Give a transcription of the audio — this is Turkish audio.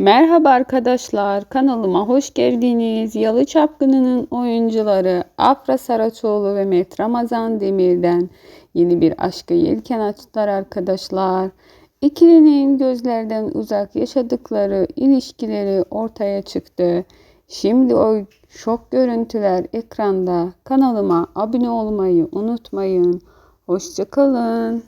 Merhaba arkadaşlar, kanalıma hoş geldiniz. Yalı Çapkını'nın oyuncuları Afra Saraçoğlu ve Met Ramazan Demir'den yeni bir aşkı yelken açtılar arkadaşlar. İkilinin gözlerden uzak yaşadıkları ilişkileri ortaya çıktı. Şimdi o şok görüntüler ekranda. Kanalıma abone olmayı unutmayın. Hoşçakalın.